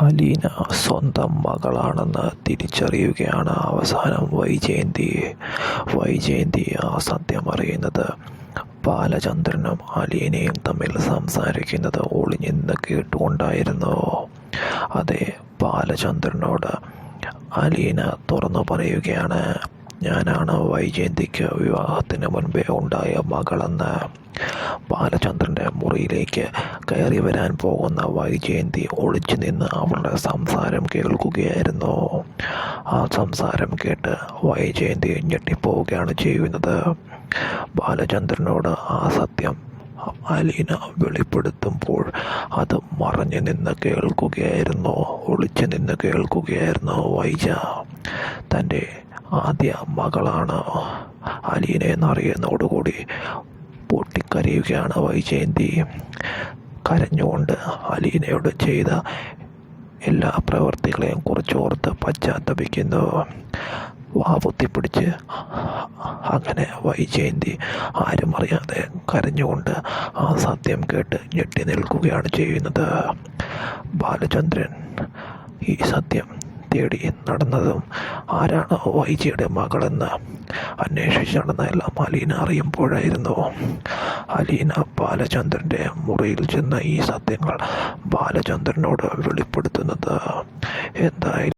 അലീന സ്വന്തം മകളാണെന്ന് തിരിച്ചറിയുകയാണ് അവസാനം വൈജയന്തി. വൈജയന്തി ആ സത്യം അറിയുന്നത്. ബാലചന്ദ്രനും അലീനയും തമ്മിൽ സംസാരിക്കുന്നത് ഒളിഞ്ഞിന്ന് കേട്ടുകൊണ്ടായിരുന്നു. അതെ ബാലചന്ദ്രനോട് അലീന തുറന്നു പറയുകയാണ്. ഞാനാണ് വൈജയന്തിക്ക് വിവാഹത്തിന് മുൻപേ ഉണ്ടായ മകളെന്ന് ബാലചന്ദ്രന്റെ മുറിയിലേക്ക് കയറി വരാൻ പോകുന്ന വൈജയന്തി ഒളിച്ചു നിന്ന് അവളുടെ സംസാരം കേൾക്കുകയായിരുന്നു. ആ സംസാരം കേട്ട് വൈജയന്തി ഞെട്ടിപ്പോവുകയാണ് ചെയ്യുന്നത്. ബാലചന്ദ്രനോട് ആ സത്യം അലീന വെളിപ്പെടുത്തുമ്പോൾ അത് മറഞ്ഞു നിന്ന് കേൾക്കുകയായിരുന്നു. ഒളിച്ചു നിന്ന് കേൾക്കുകയായിരുന്നു വൈജ. തന്റെ ആദ്യ മകളാണ്. അലീന എന്നറിയുന്നതോടുകൂടി പൊട്ടിക്കരയുകയാണ് വൈജയന്തി. കരഞ്ഞുകൊണ്ട് അലീനയോട് ചെയ്ത എല്ലാ പ്രവൃത്തികളെയും കുറിച്ചോർത്ത് പശ്ചാത്തപിക്കുന്നു. വാപുത്തിപ്പിടിച്ച് അങ്ങനെ വൈജയന്തി ആരും അറിയാതെ കരഞ്ഞുകൊണ്ട് ആ സത്യം കേട്ട് ഞെട്ടി നിൽക്കുകയാണ് ചെയ്യുന്നത്. ബാലചന്ദ്രൻ ഈ സത്യം തേടി നടന്നതും ആരാണ് വൈജിയുടെ മകളെന്ന് അന്വേഷിച്ച് നടന്നതെല്ലാം അലീന അറിയുമ്പോഴായിരുന്നു. അലീന ബാലചന്ദ്രന്റെ മുറിയിൽ ചെന്ന ഈ സത്യങ്ങൾ ബാലചന്ദ്രനോട് വെളിപ്പെടുത്തുന്നത് എന്തായാലും